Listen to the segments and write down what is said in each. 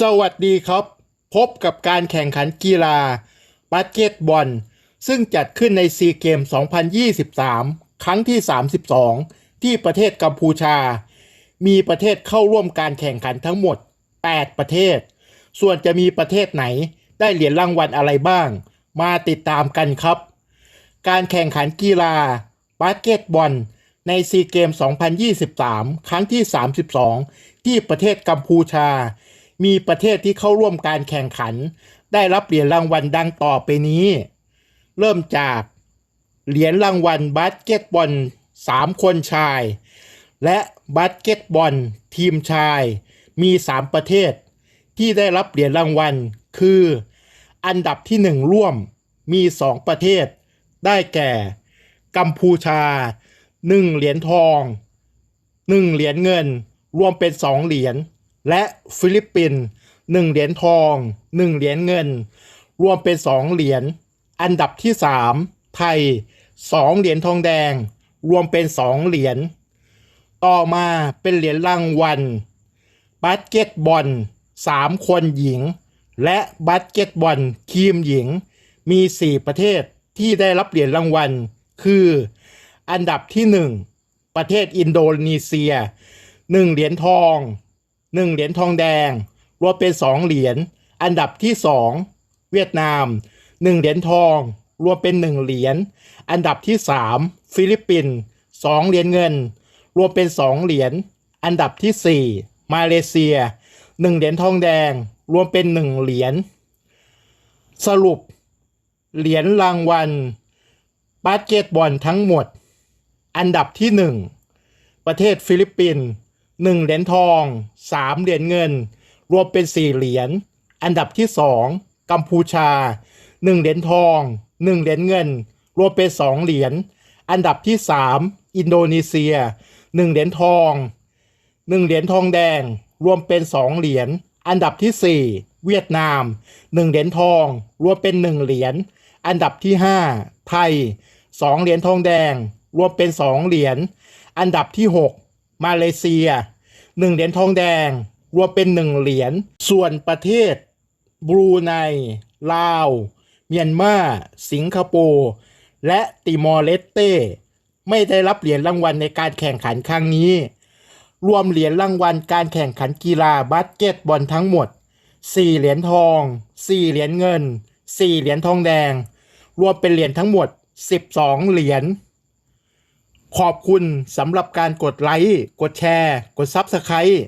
สวัสดีครับ พบกับการแข่งขันกีฬาบาสเกตบอล ซึ่งจัดขึ้นในซีเกม 2023 ครั้งที่ 32 ที่ประเทศกัมพูชา มีประเทศเข้าร่วมการแข่งขันทั้งหมด 8 ประเทศ ส่วนจะมีประเทศไหนได้เหรียญรางวัลอะไรบ้าง มาติดตามกันครับ การแข่งขันกีฬาบาสเกตบอล ในซีเกม 2023 ครั้งที่ 32 ที่ประเทศกัมพูชา มีประเทศที่เข้าร่วมการแข่งขัน ได้รับเหรียญรางวัลดังต่อไปนี้ เริ่มจากเหรียญรางวัลบาสเกตบอล3 คนชาย และบาสเกตบอลทีมชาย มี 3 ประเทศ ที่ได้รับเหรียญรางวัล คือ อันดับที่ 1 ร่วมมี 2 ประเทศ ได้แก่ กัมพูชา 1 เหรียญทอง 1 เหรียญเงิน รวมเป็น 2 เหรียญ และฟิลิปปินส์1เหรียญทอง 1 เหรียญเงิน รวมเป็น 2 เหรียญ อันดับที่ 3 ไทย 2 เหรียญทองแดง รวมเป็น 2 เหรียญ ต่อมาเป็นเหรียญรางวัลบาสเกตบอล3 คนหญิง และบาสเกตบอลทีมหญิง มี 4 ประเทศที่ได้รับเหรียญรางวัล คือ อันดับที่ 1 ประเทศอินโดนีเซีย 1 เหรียญทอง 1 เหรียญทองแดง รวมเป็น 2 เหรียญ อันดับที่ 2 เวียดนาม 1 เหรียญทอง รวมเป็น 1 เหรียญ อันดับที่ 3 ฟิลิปปินส์2เหรียญเงิน รวมเป็น 2 เหรียญ อันดับที่ 4 มาเลเซีย 1 เหรียญทองแดง รวมเป็น 1 เหรียญ สรุป เหรียญรางวัลบาสเกตบอลทั้งหมด อันดับที่ 1 ประเทศฟิลิปปินส์ 1เหรียญทอง3เหรียญเงิน รวมเป็น4เหรียญ อันดับที่2กัมพูชา1เหรียญทอง1เหรียญเงิน รวมเป็น2เหรียญ อันดับที่3อินโดนีเซีย1เหรียญทอง1เหรียญทองแดง รวมเป็น2เหรียญ อันดับที่4เวียดนาม1เหรียญทอง รวมเป็น1เหรียญ อันดับที่5ไทย2เหรียญทองแดง รวมเป็น2เหรียญ อันดับที่6 มาเลเซีย1เหรียญทองแดง รวมเป็น1เหรียญ ส่วนประเทศ บรูไน ลาว เมียนมา สิงคโปร์ และติมอร์เลสเต้ ไม่ได้รับเหรียญรางวัลในการแข่งขันครั้งนี้ รวมเหรียญรางวัลการแข่งขันกีฬาบาสเกตบอลทั้งหมด 4 เหรียญทอง 4 เหรียญเงิน 4 เหรียญทองแดง รวมเป็นเหรียญทั้งหมด 12 เหรียญ ขอบคุณสำหรับการกดไลค์ กดแชร์ กดซับสไครต์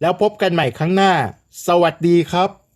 แล้วพบกันใหม่ครั้งหน้า สวัสดีครับ